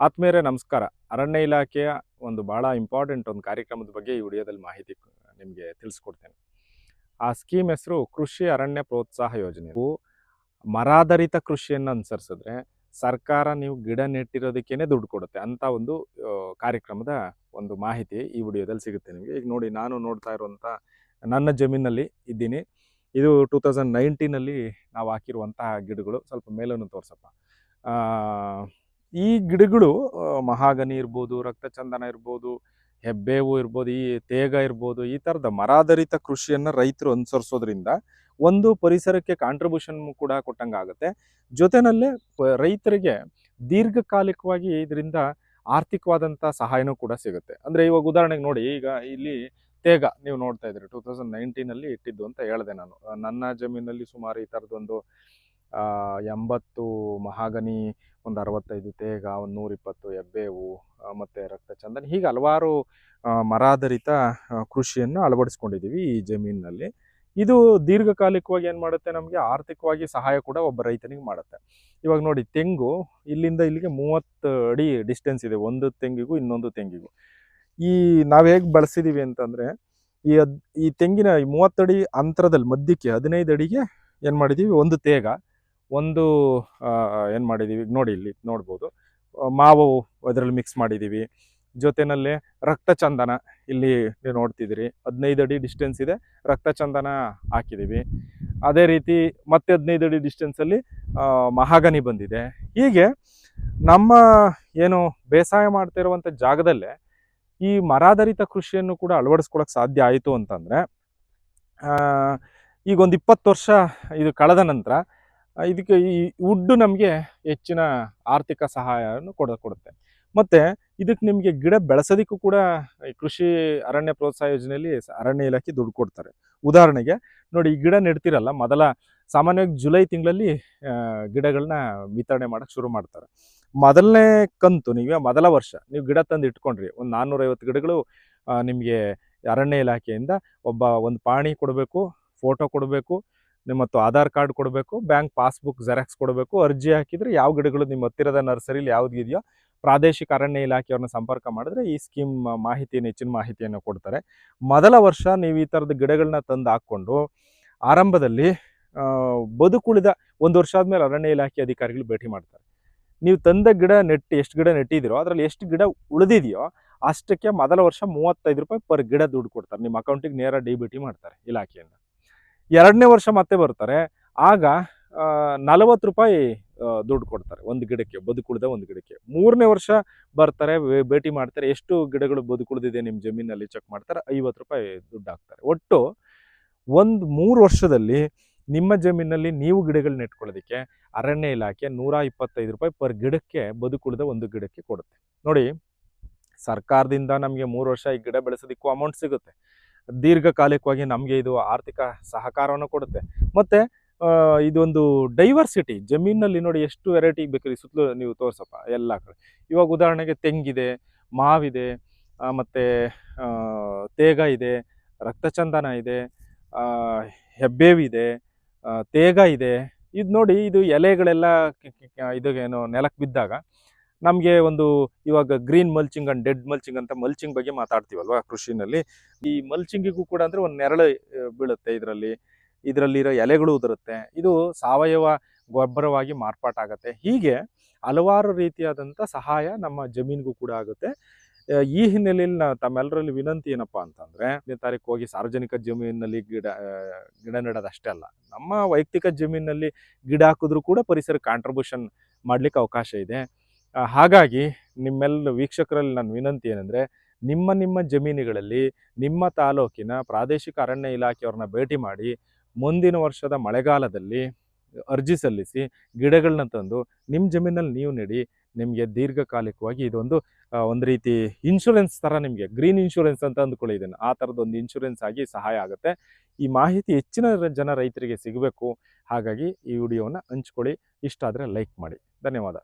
ಆತ್ಮೀಯರೇ ನಮಸ್ಕಾರ. ಅರಣ್ಯ ಇಲಾಖೆಯ ಒಂದು ಭಾಳ ಇಂಪಾರ್ಟೆಂಟ್ ಒಂದು ಕಾರ್ಯಕ್ರಮದ ಬಗ್ಗೆ ಈ ವಿಡಿಯೋದಲ್ಲಿ ಮಾಹಿತಿ ನಿಮಗೆ ತಿಳಿಸ್ಕೊಡ್ತೇನೆ. ಆ ಸ್ಕೀಮ್ ಹೆಸರು ಕೃಷಿ ಅರಣ್ಯ ಪ್ರೋತ್ಸಾಹ ಯೋಜನೆ. ಮರಾಧರಿತ ಕೃಷಿಯನ್ನು ಅನುಸರಿಸಿದ್ರೆ ಸರ್ಕಾರ ನೀವು ಗಿಡ ನೆಟ್ಟಿರೋದಕ್ಕೇನೆ ದುಡ್ಡು ಕೊಡುತ್ತೆ ಅಂತ ಒಂದು ಕಾರ್ಯಕ್ರಮದ ಒಂದು ಮಾಹಿತಿ ಈ ವಿಡಿಯೋದಲ್ಲಿ ಸಿಗುತ್ತೆ ನಿಮಗೆ. ಈಗ ನೋಡಿ ನಾನು ನೋಡ್ತಾ ಇರುವಂಥ ನನ್ನ ಜಮೀನಲ್ಲಿ ಇದ್ದೀನಿ. ಇದು ಟೂ ತೌಸಂಡ್ ನೈನ್ಟೀನಲ್ಲಿ ನಾವು ಹಾಕಿರುವಂತಹ ಗಿಡಗಳು ಸ್ವಲ್ಪ ಮೇಲನ್ನು ತೋರಿಸಪ್ಪ. ಈ ಗಿಡಗಳು ಮಹಾಗನಿ ಇರ್ಬೋದು ರಕ್ತಚಂದನ ಇರ್ಬೋದು ಹೆಬ್ಬೇವು ಇರ್ಬೋದು ಈ ತೇಗ ಇರ್ಬೋದು ಈ ಥರದ ಮರಾಧರಿತ ಕೃಷಿಯನ್ನು ರೈತರು ಅನುಸರಿಸೋದ್ರಿಂದ ಒಂದು ಪರಿಸರಕ್ಕೆ ಕಾಂಟ್ರಿಬ್ಯೂಷನ್ ಕೂಡ ಕೊಟ್ಟಂಗಾಗುತ್ತೆ. ಜೊತೆನಲ್ಲೇ ರೈತರಿಗೆ ದೀರ್ಘಕಾಲಿಕವಾಗಿ ಇದರಿಂದ ಆರ್ಥಿಕವಾದಂಥ ಸಹಾಯನೂ ಕೂಡ ಸಿಗುತ್ತೆ. ಅಂದರೆ ಇವಾಗ ಉದಾಹರಣೆಗೆ ನೋಡಿ ಈಗ ಇಲ್ಲಿ ತೇಗ ನೀವು ನೋಡ್ತಾ ಇದ್ರಿ ಟೂ ತೌಸಂಡ್ ನೈನ್ಟೀನಲ್ಲಿ ಇಟ್ಟಿದ್ದು ಅಂತ ಹೇಳಿದೆ ನಾನು. ನನ್ನ ಜಮೀನಲ್ಲಿ ಸುಮಾರು ಈ ಥರದೊಂದು ಆ, ಎಂಬತ್ತು ಮಹಾಗನಿ, ಒಂದು ಅರವತ್ತೈದು ತೇಗ, ಒಂದು ನೂರಿಪ್ಪತ್ತು ಹೆಬ್ಬೇವು ಮತ್ತು ರಕ್ತಚಂದನ, ಹೀಗೆ ಹಲವಾರು ಮರಾಧರಿತ ಕೃಷಿಯನ್ನು ಅಳವಡಿಸ್ಕೊಂಡಿದ್ದೀವಿ ಈ ಜಮೀನಿನಲ್ಲಿ. ಇದು ದೀರ್ಘಕಾಲಿಕವಾಗಿ ಏನು ಮಾಡುತ್ತೆ ನಮಗೆ? ಆರ್ಥಿಕವಾಗಿ ಸಹಾಯ ಕೂಡ ಒಬ್ಬ ರೈತನಿಗೆ ಮಾಡುತ್ತೆ. ಇವಾಗ ನೋಡಿ, ತೆಂಗು ಇಲ್ಲಿಂದ ಇಲ್ಲಿಗೆ ಮೂವತ್ತು ಅಡಿ ಡಿಸ್ಟೆನ್ಸ್ ಇದೆ, ಒಂದು ತೆಂಗಿಗೂ ಇನ್ನೊಂದು ತೆಂಗಿಗೂ. ಈ ನಾವು ಹೇಗೆ ಬಳಸಿದ್ದೀವಿ ಅಂತಂದರೆ, ಈ ಅದ್, ಈ ತೆಂಗಿನ ಮೂವತ್ತಡಿ ಅಂತರದಲ್ಲಿ, ಮಧ್ಯಕ್ಕೆ ಹದಿನೈದು ಅಡಿಗೆ ಏನು ಮಾಡಿದ್ದೀವಿ ಒಂದು ತೇಗ. ಒಂದು ಏನು ಮಾಡಿದ್ದೀವಿ ನೋಡಿ ಇಲ್ಲಿ ನೋಡ್ಬೋದು. ಮಾವು ಅದರಲ್ಲಿ ಮಿಕ್ಸ್ ಮಾಡಿದ್ದೀವಿ ಜೊತೆನಲ್ಲಿ ರಕ್ತಚಂದನ ಇಲ್ಲಿ ನೀವು ನೋಡ್ತಿದ್ದೀರಿ. ಹದಿನೈದು ಅಡಿ ಡಿಸ್ಟೆನ್ಸ್ ಇದೆ. ರಕ್ತ ಚಂದನ ಹಾಕಿದ್ದೀವಿ ಅದೇ ರೀತಿ ಮತ್ತೆ ಹದಿನೈದು ಅಡಿ ಡಿಸ್ಟೆನ್ಸಲ್ಲಿ ಮಹಾಗನಿ ಬಂದಿದೆ. ಹೀಗೆ ನಮ್ಮ ಏನು ಬೇಸಾಯ ಮಾಡ್ತಿರುವಂಥ ಜಾಗದಲ್ಲೇ ಈ ಮರಾಧರಿತ ಕೃಷಿಯನ್ನು ಕೂಡ ಅಳವಡಿಸ್ಕೊಳಕ್ಕೆ ಸಾಧ್ಯ ಆಯಿತು ಅಂತಂದರೆ ಈಗ ಒಂದು ಇಪ್ಪತ್ತು ವರ್ಷ ಇದು ಕಳೆದ ನಂತರ ಇದಕ್ಕೆ ಈ ವುಡ್ಡು ನಮಗೆ ಹೆಚ್ಚಿನ ಆರ್ಥಿಕ ಸಹಾಯವನ್ನು ಕೊಡ, ಕೊಡುತ್ತೆ. ಮತ್ತು ಇದಕ್ಕೆ ನಿಮಗೆ ಗಿಡ ಬೆಳೆಸೋದಕ್ಕೂ ಕೂಡ ಈ ಕೃಷಿ ಅರಣ್ಯ ಪ್ರೋತ್ಸಾಹ ಯೋಜನೆಯಲ್ಲಿ ಅರಣ್ಯ ಇಲಾಖೆ ದುಡ್ಡು ಕೊಡ್ತಾರೆ. ಉದಾಹರಣೆಗೆ ನೋಡಿ ಈ ಗಿಡ ನೆಡ್ತಿರಲ್ಲ, ಮೊದಲ ಸಾಮಾನ್ಯವಾಗಿ ಜುಲೈ ತಿಂಗಳಲ್ಲಿ ಗಿಡಗಳನ್ನ ವಿತರಣೆ ಮಾಡೋಕ್ಕೆ ಶುರು ಮಾಡ್ತಾರೆ. ಮೊದಲನೇ ಕಂತು ನೀವು, ಮೊದಲ ವರ್ಷ ನೀವು ಗಿಡ ತಂದು ಇಟ್ಕೊಂಡ್ರಿ. ಒಂದು ನಾನ್ನೂರೈವತ್ತು ಗಿಡಗಳು ನಿಮಗೆ ಅರಣ್ಯ ಇಲಾಖೆಯಿಂದ ಒಬ್ಬ ಒಂದು ಪಾಣಿ ಕೊಡಬೇಕು, ಫೋಟೋ ಕೊಡಬೇಕು ಮತ್ತು ಆಧಾರ್ ಕಾರ್ಡ್ ಕೊಡಬೇಕು, ಬ್ಯಾಂಕ್ ಪಾಸ್ಬುಕ್ ಜೆರಾಕ್ಸ್ ಕೊಡಬೇಕು, ಅರ್ಜಿ ಹಾಕಿದರೆ ಯಾವ ಗಿಡಗಳು ನಿಮ್ಮ ಹತ್ತಿರದ ನರ್ಸರಿಲಿ ಯಾವ್ದು ಇದೆಯೋ ಪ್ರಾದೇಶಿಕ ಅರಣ್ಯ ಇಲಾಖೆಯವ್ರನ್ನ ಸಂಪರ್ಕ ಮಾಡಿದ್ರೆ ಈ ಸ್ಕೀಮ್ ಮಾಹಿತಿಯನ್ನು, ಹೆಚ್ಚಿನ ಮಾಹಿತಿಯನ್ನು ಕೊಡ್ತಾರೆ. ಮೊದಲ ವರ್ಷ ನೀವು ಈ ಥರದ ಗಿಡಗಳನ್ನ ತಂದು ಹಾಕ್ಕೊಂಡು ಆರಂಭದಲ್ಲಿ ಬದುಕುಳಿದ ಒಂದು ವರ್ಷ ಆದಮೇಲೆ ಅರಣ್ಯ ಇಲಾಖೆ ಅಧಿಕಾರಿಗಳು ಭೇಟಿ ಮಾಡ್ತಾರೆ. ನೀವು ತಂದ ಗಿಡ ನೆಟ್ಟು, ಎಷ್ಟು ಗಿಡ ನೆಟ್ಟಿದ್ದೀರೋ, ಅದರಲ್ಲಿ ಎಷ್ಟು ಗಿಡ ಉಳಿದಿದೆಯೋ, ಅಷ್ಟಕ್ಕೆ ಮೊದಲ ವರ್ಷ ಮೂವತ್ತೈದು ರೂಪಾಯಿ ಪರ್ ಗಿಡ ದುಡ್ಡು ಕೊಡ್ತಾರೆ. ನಿಮ್ಮ ಅಕೌಂಟಿಗೆ ನೇರ ಡಿ ಬಿ ಟಿ ಮಾಡ್ತಾರೆ ಇಲಾಖೆಯಿಂದ ಎರಡನೇ ವರ್ಷ ಮತ್ತೆ ಬರ್ತಾರೆ. ಆಗ ನಲವತ್ತು ರೂಪಾಯಿ ದುಡ್ಡು ಕೊಡ್ತಾರೆ. ಒಂದು ಗಿಡಕ್ಕೆ, ಬದುಕುಳಿದ ಒಂದು ಗಿಡಕ್ಕೆ. ಮೂರನೇ ವರ್ಷ ಬರ್ತಾರೆ ಭೇಟಿ ಮಾಡ್ತಾರೆ. ಎಷ್ಟು ಗಿಡಗಳು ಬದುಕುಳಿದಿದೆ ನಿಮ್ಮ ಜಮೀನಲ್ಲಿ ಚೆಕ್ ಮಾಡ್ತಾರೆ, ಐವತ್ತು ರೂಪಾಯಿ ದುಡ್ಡು ಹಾಕ್ತಾರೆ. ಒಟ್ಟು ಒಂದು ಮೂರು ವರ್ಷದಲ್ಲಿ ನಿಮ್ಮ ಜಮೀನಲ್ಲಿ ನೀವು ಗಿಡಗಳು ನೆಟ್ಕೊಳ್ಳೋದಕ್ಕೆ ಅರಣ್ಯ ಇಲಾಖೆ ನೂರ ಇಪ್ಪತ್ತೈದು ರೂಪಾಯಿ ಪರ್ ಗಿಡಕ್ಕೆ ಬದುಕುಳಿದ ಒಂದು ಗಿಡಕ್ಕೆ ಕೊಡುತ್ತೆ. ನೋಡಿ, ಸರ್ಕಾರದಿಂದ ನಮಗೆ ಮೂರು ವರ್ಷ ಈ ಗಿಡ ಬೆಳೆಸೋದಕ್ಕೂ ಅಮೌಂಟ್ ಸಿಗುತ್ತೆ. ದೀರ್ಘಕಾಲಿಕವಾಗಿ ನಮಗೆ ಇದು ಆರ್ಥಿಕ ಸಹಕಾರವನ್ನು ಕೊಡುತ್ತೆ. ಮತ್ತು ಇದೊಂದು ಡೈವರ್ಸಿಟಿ ಜಮೀನಲ್ಲಿ ನೋಡಿ ಎಷ್ಟು ವೆರೈಟಿ ಬೇಕಾದ್ರೆ ಸುತ್ತಲೂ ನೀವು ತೋರಿಸಪ್ಪ, ಎಲ್ಲ ಕಡೆ. ಇವಾಗ ಉದಾಹರಣೆಗೆ ತೆಂಗಿದೆ, ಮಾವಿದೆ ಮತ್ತು ತೇಗ ಇದೆ, ರಕ್ತಚಂದನ ಇದೆ ಹೆಬ್ಬೇವಿದೆ ತೇಗ ಇದೆ. ಇದು ನೋಡಿ ಇದು ಎಲೆಗಳೆಲ್ಲ ಕ- ಕ- ಕ- ಇದು ಏನು ನೆಲಕ್ಕೆ ಬಿದ್ದಾಗ ನಮಗೆ ಒಂದು ಇವಾಗ green mulching and dead mulching ಅಂತ ಮಲ್ಚಿಂಗ್ ಬಗ್ಗೆ ಮಾತಾಡ್ತೀವಲ್ವಾ ಕೃಷಿನಲ್ಲಿ? ಈ ಮಲ್ಚಿಂಗಿಗೂ ಕೂಡ ಅಂದರೆ ಒಂದು ನೆರಳು ಬೀಳುತ್ತೆ ಇದರಲ್ಲಿ. ಇದರಲ್ಲಿರೋ ಎಲೆಗಳು ಉದುರುತ್ತೆ. ಇದು ಸಾವಯವ ಗೊಬ್ಬರವಾಗಿ ಮಾರ್ಪಾಟಾಗತ್ತೆ. ಹೀಗೆ ಹಲವಾರು ರೀತಿಯಾದಂಥ ಸಹಾಯ ನಮ್ಮ ಜಮೀನಿಗೂ ಕೂಡ ಆಗುತ್ತೆ. ಈ ಹಿನ್ನೆಲೆಯಲ್ಲಿ ನಾ ತಮ್ಮೆಲ್ಲರಲ್ಲಿ ವಿನಂತಿ ಏನಪ್ಪ ಅಂತಂದರೆ ಹತ್ತನೇ ತಾರೀಕು ಹೋಗಿ ಸಾರ್ವಜನಿಕ ಜಮೀನಿನಲ್ಲಿ ಗಿಡ ಗಿಡ ನೆಡೋದು ಅಷ್ಟೇ ಅಲ್ಲ, ನಮ್ಮ ವೈಯಕ್ತಿಕ ಜಮೀನಿನಲ್ಲಿ ಗಿಡ ಹಾಕಿದ್ರು ಕೂಡ ಪರಿಸರ ಕಾಂಟ್ರಿಬ್ಯೂಷನ್ ಮಾಡ್ಲಿಕ್ಕೆ ಅವಕಾಶ ಇದೆ. ಹಾಗಾಗಿ ನಿಮ್ಮೆಲ್ಲ ವೀಕ್ಷಕರಲ್ಲಿ ನನ್ನ ವಿನಂತಿ ಏನಂದರೆ, ನಿಮ್ಮ ನಿಮ್ಮ ಜಮೀನುಗಳಲ್ಲಿ, ನಿಮ್ಮ ತಾಲೂಕಿನ ಪ್ರಾದೇಶಿಕ ಅರಣ್ಯ ಇಲಾಖೆಯವ್ರನ್ನ ಭೇಟಿ ಮಾಡಿ, ಮುಂದಿನ ವರ್ಷದ ಮಳೆಗಾಲದಲ್ಲಿ ಅರ್ಜಿ ಸಲ್ಲಿಸಿ ಗಿಡಗಳನ್ನ ತಂದು ನಿಮ್ಮ ಜಮೀನಲ್ಲಿ ನೀವು ನೆಡಿ, ನಿಮಗೆ ದೀರ್ಘಕಾಲಿಕವಾಗಿ ಇದೊಂದು ಒಂದು ರೀತಿ ಇನ್ಶೂರೆನ್ಸ್ ಥರ ನಿಮಗೆ ಗ್ರೀನ್ ಇನ್ಶೂರೆನ್ಸ್ ಅಂತ ಅಂದ್ಕೊಳ್ಳಿ ಇದನ್ನು. ಆ ಥರದೊಂದು ಇನ್ಶೂರೆನ್ಸ್ ಆಗಿ ಸಹಾಯ ಆಗುತ್ತೆ. ಈ ಮಾಹಿತಿ ಹೆಚ್ಚಿನ ಜನ ರೈತರಿಗೆ ಸಿಗಬೇಕು. ಹಾಗಾಗಿ ಈ ವಿಡಿಯೋವನ್ನು ಹಂಚ್ಕೊಳ್ಳಿ. ಇಷ್ಟ ಆದರೆ ಲೈಕ್ ಮಾಡಿ. ಧನ್ಯವಾದ.